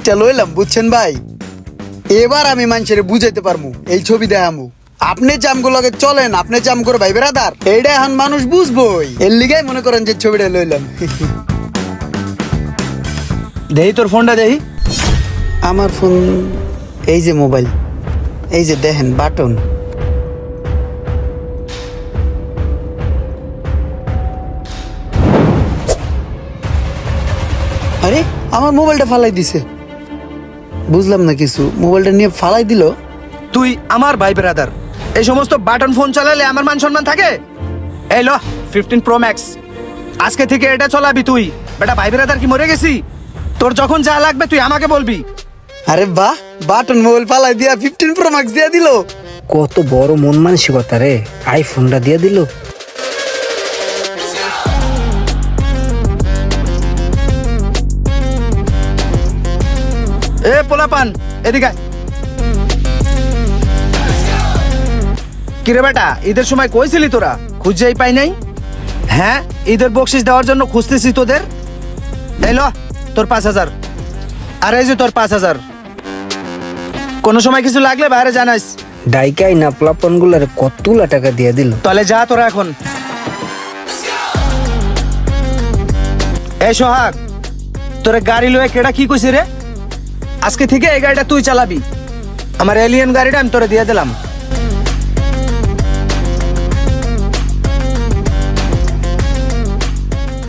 বাইকটা লইলাম বুঝছেন ভাই? এবার আমি মানুষের বুঝাইতে পারব এই ছবি দেখামু। আপনি জামগুলোকে চলেন আপনি জাম করে ভাই বেড়াদার এইটা এখন মানুষ বুঝবই। এর লিগাই মনে করেন যে ছবিটা লইলাম। দেহি তোর ফোনটা দেহি। আমার ফোন এই যে মোবাইল এই যে দেখেন বাটন। আরে আমার মোবাইলটা ফালাই দিছে। বুঝলাম না কিছু। মোবাইলটা নিয়ে ফালাই দিল। তুই আমার ভাই ব্রাদার এই সমস্ত বাটন ফোন চালালে আমার মান সম্মান থাকে? এই লো ফিফটিন প্রো ম্যাক্স আজকে থেকে এটা চলাবি তুই। বেটা ভাই ব্রাদার কি মরে গেছি? তোর যখন যা লাগবে তুই আমাকে বলবি। আরে বাহ বাটন মোবাইল ফালাই দিয়া ফিফটিন প্রো ম্যাক্স দিয়া দিল। কত বড় মন মানসিকতা রে। আইফোনটা দিয়ে দিল। এ পোলাপান এদিকে। কিরে বেটা ঈদের সময় কইছিলি তোরা? খুঁজেই পাই নাই? হ্যাঁ ঈদের বকশিস দেওয়ার জন্য খুঁজতেছি তোদের? এলো তোর পাঁচ হাজার। আর এই যে তোর পাঁচ হাজার। কোনো সময় কিছু লাগলে বাইরে জানাইস ডাইকাই না প্লাপন গুলারে কতগুলা টাকা দিয়ে দিল? তাহলে যা তোরা এখন। এই সোহাগ তোর গাড়ি লয়ে কেডা কি কইছে রে? আজকে থেকে এই গাড়িটা তুই চালাবি। আমার এলিয়ন গাড়িটা আমি তোরে দিয়ে দিলাম।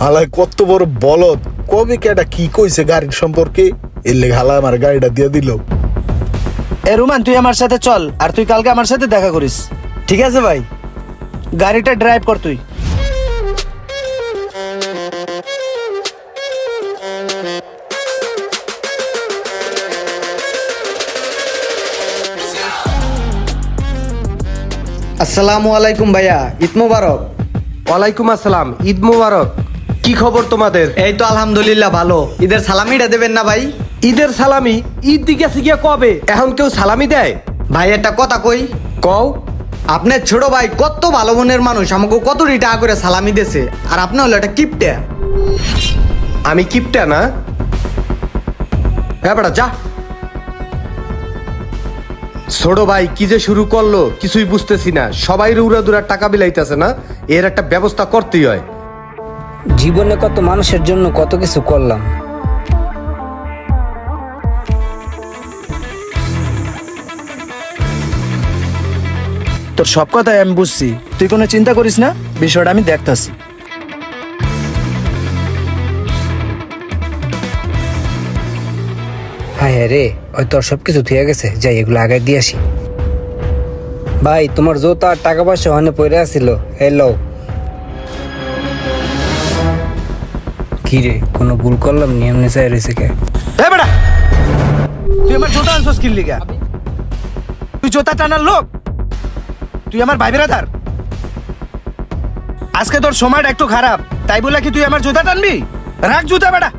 হালাই কত বড় বলদ। কবে কেটা কি কইছে গাড়ির সম্পর্কে? এর লেগে হালা আমার গাড়িটা দিয়ে দিল। এ রুমান তুই আমার সাথে চল আর তুই কালকে আমার সাথে দেখা করিস। ঠিক আছে ভাই? গাড়িটা ড্রাইভ কর তুই। আসসালামু আলাইকুম ভাইয়া ঈদ মোবারক। ওয়ালাইকুম আসসালাম ঈদ মুবারক। কি খবর তোমাদের? এই তো আলহামদুলিল্লাহ ভালো। ঈদের সালামিটা দেবেন না ভাই? ঈদের সালামি ঈদ দিকে গিয়া কবে? এখন কেউ সালামি দেয়? ভাই একটা কথা কই। কও। আপনার ছোট ভাই কত ভালো মনের মানুষ আমাকে কত টাকা করে সালামি দিয়েছে আর আপনি হলো একটা কিপটে। আমি কিপটা না? হ্যাঁ বেটা যা। ছোট ভাই কি যে শুরু করল কিছুই বুঝতেছি না। সবাই উড়া দুরা টাকা বিলাইতেছে না এর একটা ব্যবস্থা করতেই হয়। জীবনে কত মানুষের জন্য কত কিছু করলাম। তোর সব কথাই আমি বুঝছি। তুই কোনো চিন্তা করিস না বিষয়টা আমি দেখতাছি। হ্যাঁ রে ওই তোর সব কিছু থুয়ে গেছে। যাই, এগুলো আগে দিয়ে আসি। ভাই, তোমার জোতা টাকা পয়সা ওখানে পড়ে লও। কি রে, কোনো ভুল করলাম? রয়েছে কে? বেটা! তুই আমার জোতা আনছস কিল লিগা তুই জোতা টানার লোক? তুই আমার ভাই আজকে তোর সময়টা একটু খারাপ। তাই বলে কি তুই আমার জুতা টানবি? রাখ জুতা বেটা।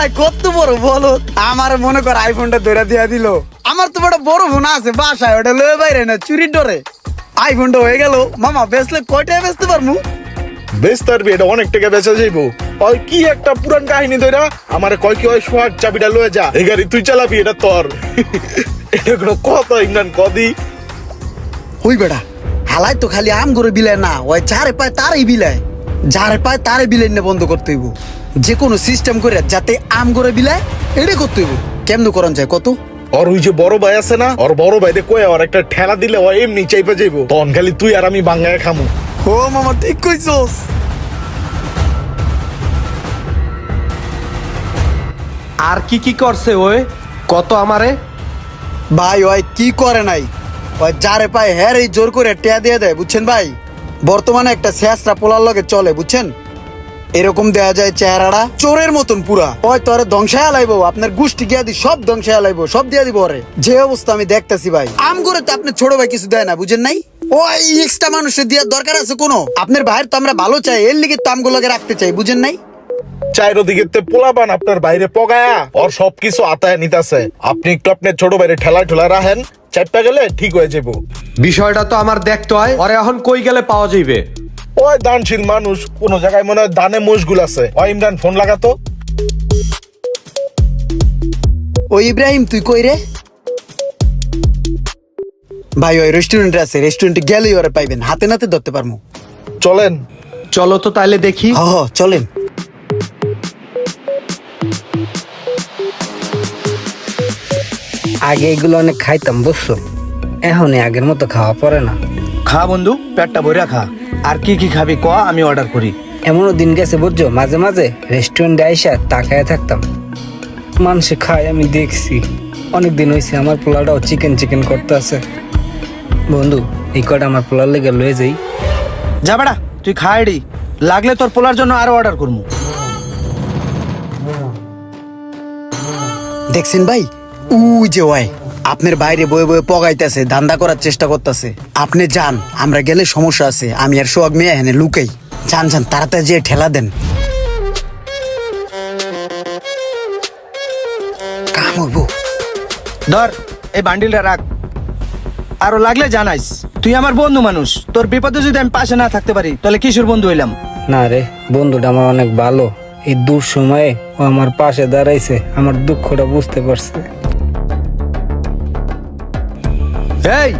হালাই কত বড় বলো আমার মনে কর আইফোনটা ধরে দিয়া দিল। আমার তো বড় বড় ফোন আছে বাসায় ওটা লয়ে বাইরে না চুরির ডরে। আইফোনটা হয়ে গেল। মামা বেচলে কয়টায় বেচতে পারমু? বেশ তার এটা অনেক টাকা বেচা যাইবো। ওই কি একটা পুরান কাহিনী ধরা আমার কয় কি ওই সোহাগ চাবিটা লয়ে যা এই গাড়ি তুই চালাবি এটা তোর। এটা কোনো কথা ইমরান কদি ওই বেড়া হালাই তো খালি আম করে বিলায় না ওই যারে পায় তারই বিলায় যারে পায় তারে বিলায় বন্ধ করতে হইব। যে কোনো সিস্টেম করে যাতে আম করে বিলায় এটা করতে হইব। কেমন করন যায় কত? ওর ওই যে বড় ভাই আছে না ওর বড় ভাইতে কয়ে ওর একটা ঠেলা দিলে ও এমনি চাইপা যাইবো। তখন খালি তুই আর আমি বাঙ্গায় খামু। ও মামা ঠিক কইছস। আর কি কি করছে ওই? কত আমারে? ভাই ওই কি করে নাই? ওই যারে পায় হ্যাঁ এই জোর করে টেয়া দিয়ে দেয় বুঝছেন ভাই? বর্তমানে একটা শেষরা পোলার লগে চলে বুঝছেন? এরকম দেয়া যায় চেহারাটা চোরের মতন পুরা। ওই তোরে ধ্বংসায় আলাইবো আপনার গোষ্ঠী গিয়া দি সব ধ্বংসায় আলাইবো সব দিয়া দিব ওরে। যে অবস্থা আমি দেখতেছি ভাই। আম করে তো আপনার ছোট ভাই কিছু দেয় না বুঝেন নাই? ওই এক্সট্রা মানুষের দেওয়ার দরকার আছে কোনো? আপনার ভাইয়ের তো আমরা ভালো চাই এর লিগে তো আমগুলোকে রাখতে চাই বুঝেন নাই? চাইরো দিকে তে পোলাবান আপনার বাইরে পগায়া ওর সবকিছু আতায় নিতাছে। আপনি একটু আপনার ছোট বাইরে ঠেলা ঠেলা রাখেন চাপটা গেলে ঠিক হয়ে যাব বিষয়টা তো আমার দেখতে হয় ওরে এখন কই গেলে পাওয়া যাইবে? ওই দানশীল মানুষ কোন জায়গায় মনে হয় দানে মশগুল আছে? ওই ইমরান ফোন লাগাতো ওই ইব্রাহিম তুই কই রে? ভাই ওই রেস্টুরেন্টে আছে রেস্টুরেন্টে গেলেই ওরা পাইবেন। হাতে নাতে ধরতে পারব চলেন। চলো তো তাইলে দেখি। হ হ, চলেন। আগে এগুলো অনেক খাইতাম বুঝছ? এখন আগের মতো খাওয়া পড়ে না। খা বন্ধু পেটটা ভরে খা। আর কি কি খাবি ক আমি অর্ডার করি। এমনও দিন গেছে বুঝছ? মাঝে মাঝে রেস্টুরেন্টে আইসা তাকায় থাকতাম। মানুষে খায় আমি দেখছি। অনেক দিন হয়েছে আমার পোলাটাও চিকেন চিকেন করতে আছে বন্ধু এই কটা আমার পোলার লেগে লয়ে যাই। যা বেড়া তুই খাইডি লাগলে তোর পোলার জন্য আরও অর্ডার করব দেখছেন ভাই? উই যে ওয়াই। আপনার বাইরে বয়ে বয়ে পগাইতেছে ধান্দা করার চেষ্টা করতেছে। আপনি যান আমরা গেলে সমস্যা আছে আমি আর সোহাগ মেয়ে এখানে লুকাই। যান যান তাড়াতাড়ি যে ঠেলা দেন। কাম হইব। ধর এই বান্ডিলটা রাখ। আরও লাগলে জানাইস তুই আমার বন্ধু মানুষ। তোর বিপদে যদি আমি পাশে না থাকতে পারি তাহলে কিশোর বন্ধু হইলাম? না রে বন্ধুটা আমার অনেক ভালো। এই দূর সময়ে ও আমার পাশে দাঁড়াইছে আমার দুঃখটা বুঝতে পারছে। এই!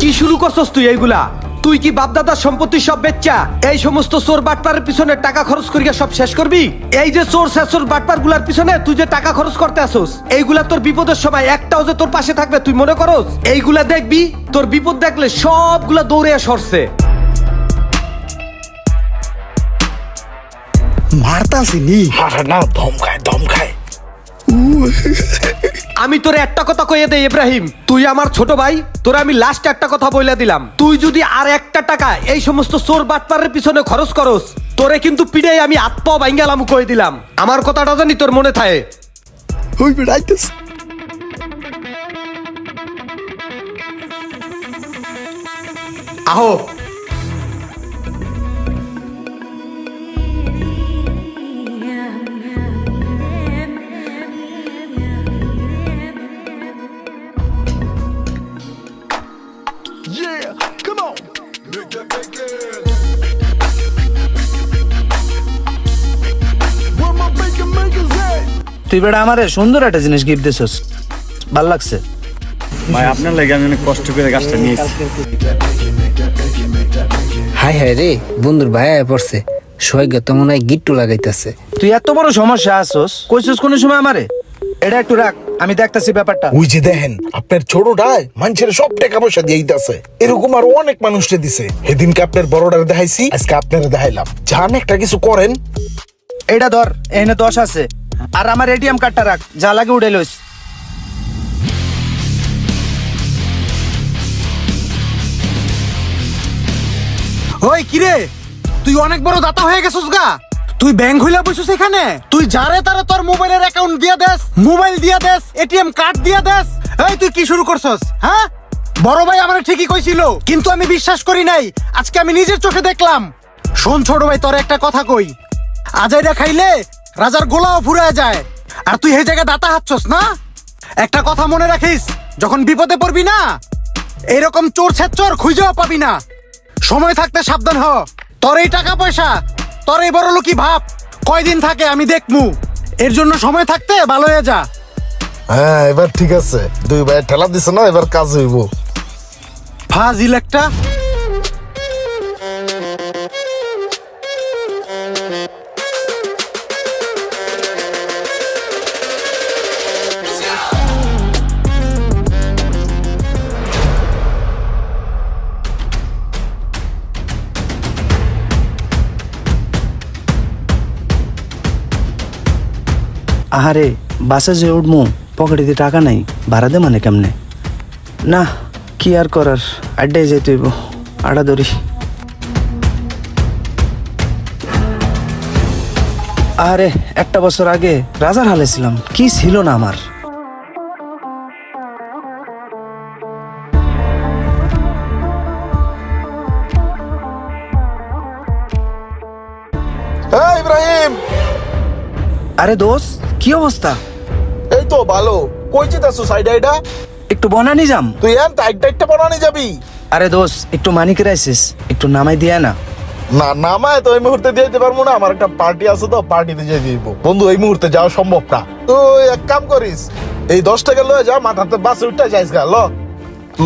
কি শুরু করছস তুই এইগুলা? তুই কি বাপদাদার সম্পত্তি সব বেচ্চা এই সমস্ত চোর বাটপারের পিছনে টাকা খরচ করিয়া সব শেষ করবি? এই যে চোর শেষর বাটপারগুলার পিছনে তুই যে টাকা খরচ করতে আসোস এইগুলা তোর বিপদের সময় একটাও যে তোর পাশে থাকবে তুই মনে করস? এইগুলা দেখবি তোর বিপদ দেখলে সবগুলা দৌড়ে সরছে। মারতাছি নি আরে না দম খায় দম খায় আমি তোরে একটা কথা কইয়ে দেই ইব্রাহিম। তুই আমার ছোট ভাই তোরে আমি লাস্ট একটা কথা বইলা দিলাম। তুই যদি আর একটা টাকা এই সমস্ত চোর বাটপারের পিছনে খরচ করস তোরে কিন্তু পিড়ে আমি আত্মা ভাঙ্গালাম কই দিলাম। আমার কথাটা জানি তোর মনে থাকে। ওই বেড়াইতেছে আহো তুই বেড়া আমারে সুন্দর একটা জিনিস গিফট দিছস। ভালো লাগছে। ভাই আপনার লাগে আমি অনেক কষ্ট করে গাছটা নিয়েছি। হাই হাই রে বন্ধুর ভাই আয়া পড়ছে। তো মনে হয় গিট্টু লাগাইতেছে। তুই এত বড় সমস্যা আসছস কইছস কোন সময় আমারে? এটা একটু রাখ আমি দেখতাছি ব্যাপারটা। ওই যে দেখেন আপনার ছোটটায় মানুষের সব টাকা পয়সা দিয়ে দিতেছে। এরকম আর অনেক মানুষকে দিছে। সেদিনকে আপনার বড়টারে দেখাইছি আজকে আপনারা দেখাইলাম। যান একটা কিছু করেন। এটা ধর এখানে দশ আছে। আর আমার এটিএম কার্ডটা রাখ, যা লাগে উড়ে লইস। ওই কিরে তুই অনেক বড় দাতা হয়ে গেছিস গা। তুই ব্যাংক হইলা বসছিস এখানে? তুই যারে তারে তোর মোবাইলের অ্যাকাউন্ট দিয়া দেস, মোবাইল দিয়া দেস, এটিএম কার্ড দিয়া দেস। এই, তুই কি শুরু করছস হ্যাঁ? বড় ভাই আমার ঠিকই কইছিল, কিন্তু আমি বিশ্বাস করি নাই, আজকে আমি নিজের চোখে দেখলাম। শোন ছোট ভাই, তোর একটা কথা কই। আজাইরা খাইলে রাজার গোলাও ফুরে যায়। আর তুই এই জায়গায় দাতা হাঁটছস না? একটা কথা মনে রাখিস যখন বিপদে পড়বি না এরকম চোর ছেচর খুঁজেও পাবি না। সময় থাকতে সাবধান হ। তোর এই টাকা পয়সা তোর এই বড় লোকই ভাব কয়দিন থাকে আমি দেখমু। এর জন্য সময় থাকতে ভালো হয়ে যা। হ্যাঁ এবার ঠিক আছে। দুই ভাই ঠেলা দিছে না এবার কাজ হইব। ফাজিল একটা। আহারে বাসে যে উঠবো পকেটে টাকা নাই ভাড়া দে মানে কেমনে? না কি আর করার আড্ডায় যেতে হইব আড্ডা ধরি। আরে একটা বছর আগে রাজার হালে ছিলাম কি ছিল না আমার? আরে দোস্ত! কি অবস্থা? এই তো ভালো। কই যেতেছো সাইড আইডা একটু বনানি যাম। তুই এন টাইট টাইটটা বানানি যাবি? আরে দোষ একটু মানি ক্রাইসিস একটু নামাই দিয়া না। না নামায় তো এই মুহূর্তে দিয়ে দিতে পারব না। আমার একটা পার্টি আছে তো পার্টিতে যেয়ে দিব। বন্ধু এই মুহূর্তে যাওয়া সম্ভব না। তুই এক কাম করিস এই দশ টাকা লয়ে যা মাথাতে বাসে উঠতে যাইস গা ল।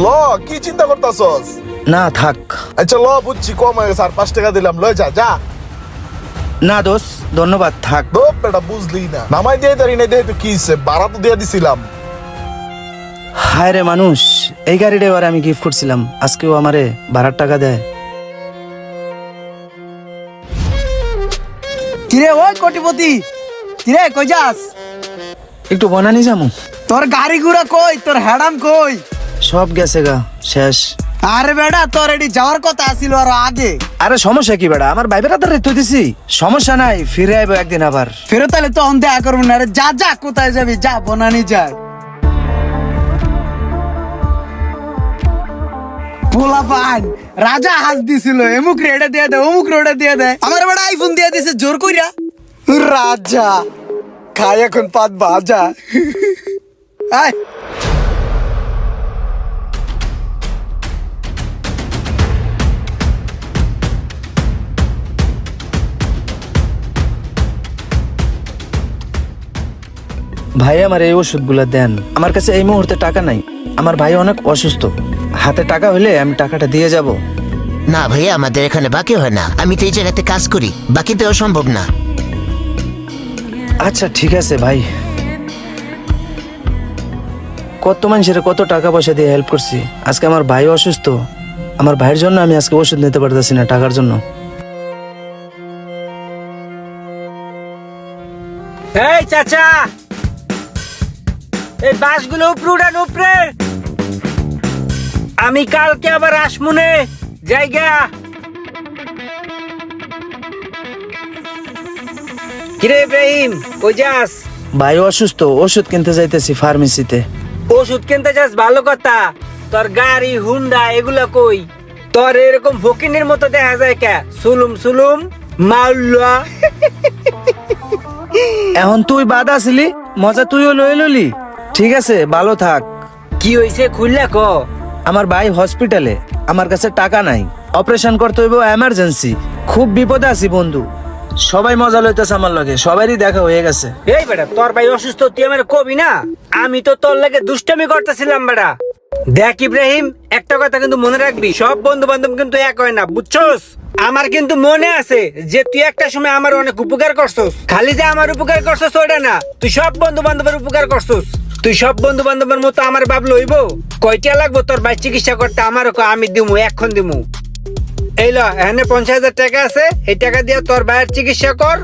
ল কি চিন্তা করতাছস? না থাক। আচ্ছা ল বুঝছি কম হয়ে গেছে আর পাঁচ টাকা দিলাম লয়ে যা যা। না দোষ ধন্যবাদ থাক। এটা বুঝলি না। নামাই দিয়ে দাঁড়ি না দিয়ে তো কি হইছে? ভাড়া তো দিয়ে দিছিলাম। হায় রে মানুষ এই গাড়িটা এবার আমি গিফট করছিলাম। আজকেও আমারে ভাড়ার টাকা দেয়। কিরে ওই কোটিপতি? কিরে কই যাস? একটু বনানি যামু। তোর গাড়ি ঘুরা কই? তোর হ্যাডাম কই? সব গেছে গা শেষ। আরে বেটা তোর এটি যাওয়ার কথা আছিল আর আগে। আরে সমস্যা কি বেড়া? আমার ভাই বেড়া তো দিছি সমস্যা নাই ফিরে আইবো একদিন আবার। ফেরত তাহলে তো অন দেখা করব না। আরে যা যা কোথায় যাবি? যা বনানি যায় পোলা পান রাজা হাস দিছিল। এমুক রেডে দিয়ে দে অমুক রেডে দিয়ে দে। আমার বেটা আইফোন দিয়ে দিছে জোর কইরা। রাজা খাই এখন পাত বাজা আয় ভাই আমার এই ওষুধগুলো দেন। আমার কাছে এই মুহূর্তে টাকা নাই। আমার ভাই অনেক অসুস্থ। হাতে টাকা হলে আমি টাকাটা দিয়ে যাব। না ভাইয়া আমাদের এখানে বাকি হয় না। আমি তো এই জায়গাতে কাজ করি। বাকি দেওয়া সম্ভব না। আচ্ছা ঠিক আছে ভাই। কত মানুষের কত টাকা পয়সা দিয়ে হেল্প করছি? আজকে আমার ভাই অসুস্থ। আমার ভাইয়ের জন্য আমি আজকে ওষুধ নিতে পারতেছি না টাকার জন্য। এই চাচা! এই বাসগুলো উপরে উড়ান উপরে। আমি কালকে আবার আসমুনে জায়গা কিরে ইব্রাহিম কই যাস? ভাই অসুস্থ ওষুধ কিনতে যাইতেছি ফার্মেসিতে। ওষুধ কিনতে যাস ভালো কথা। তোর গাড়ি হুন্ডা এগুলা কই? তোর এরকম ফকিনের মতো দেখা যায় কে? সুলুম সুলুম মাল্লা এখন তুই বাদ আসলি মজা তুইও লই ললি। ঠিক আছে ভালো থাক। কি হইছে খুললে ক? আমার ভাই হসপিটালে আমার কাছে টাকা নাই। অপারেশন করতে হইব এমার্জেন্সি খুব বিপদে আছি বন্ধু। সবাই মজা লইতেছে আমার লগে সবারই দেখা হয়ে গেছে। এই বেটা তোর ভাই অসুস্থ তুই আমার কবি না? আমি তো তোর লাগে দুষ্টামি করতেছিলাম বেটা। দেখ ইব্রাহিম একটা কথা কিন্তু মনে রাখবি সব বন্ধু বান্ধব কিন্তু এক হয় না বুঝছস? আমার কিন্তু মনে আছে যে তুই একটা সময় আমার অনেক উপকার করছস। খালি যে আমার উপকার করছস ওটা না। তুই সব বন্ধু বান্ধবের উপকার করছস। তুই সব বন্ধু বান্ধবের মতো আমার বাপ লইব? কয়টা লাগবো? তোর ভাই চিকিৎসা করতে আমারও আমি দিমু, এখন দিমু। এই ল, এখানে পঞ্চাশ হাজার টাকা আছে, এই টাকা দিয়ে তোর ভাইয়ের চিকিৎসা কর।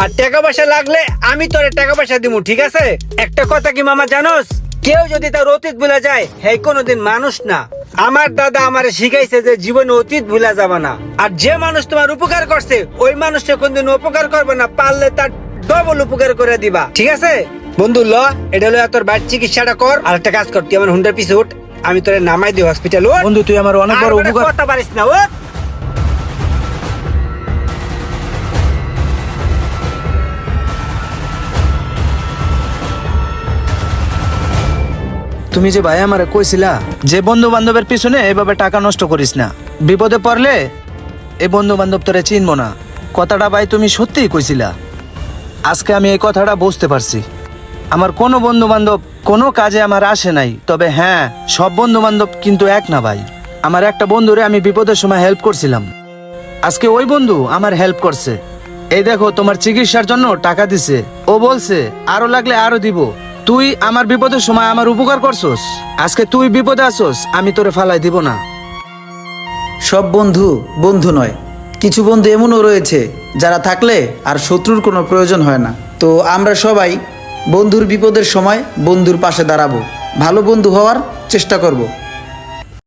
আর টাকা পয়সা লাগলে আমি তোর টাকা পয়সা দিব ঠিক আছে? একটা কথা কি মামা জানোস? কেউ যদি তার অতীত ভুলে যায়, হে কোনোদিন মানুষ না। আমার দাদা আমার শিখাইছে যে জীবনে অতীত ভুলা যাবে না। আর যে মানুষ তোমার উপকার করছে, ওই মানুষটা কোনদিন উপকার করবে না, পারলে তার ডবল উপকার করে দিবা, ঠিক আছে? বন্ধু ল এটা হলো তোর বাড়ির চিকিৎসাটা কর আর একটা কাজ কর তুই আমার হুন্ডার পিছে উঠ আমি তোরে নামাই দিই হসপিটাল ও বন্ধু তুই আমার অনেক বড় উপকার কথা পারিস না ও তুমি যে ভাই আমারে কইছিলা যে বন্ধু বান্ধবের পিছনে এভাবে টাকা নষ্ট করিস না। বিপদে পড়লে এ বন্ধু বান্ধব তোরে চিনবো না। কথাটা ভাই তুমি সত্যিই কইছিলা। আজকে আমি এই কথাটা বুঝতে পারছি। আমার কোনো বন্ধু বান্ধব কোনো কাজে আমার আসে নাই। তবে হ্যাঁ সব বন্ধু বান্ধব কিন্তু এক না ভাই। আমার একটা বন্ধুরে আমি বিপদের সময় হেল্প করছিলাম। আজকে ওই বন্ধু আমার হেল্প করছে। এই দেখো, তোমার চিকিৎসার জন্য টাকা দিছে। ও বলছে, আরও লাগলে আরও দিব। তুই আমার বিপদের সময় আমার উপকার করছস। আজকে তুই বিপদে আসোস আমি তোরে ফালাই দিব না। সব বন্ধু বন্ধু নয়। কিছু বন্ধু এমনও রয়েছে যারা থাকলে আর শত্রুর কোনো প্রয়োজন হয় না। তো আমরা সবাই বন্ধুর বিপদের সময় বন্ধুর পাশে দাঁড়াবো। ভালো বন্ধু হওয়ার চেষ্টা করব।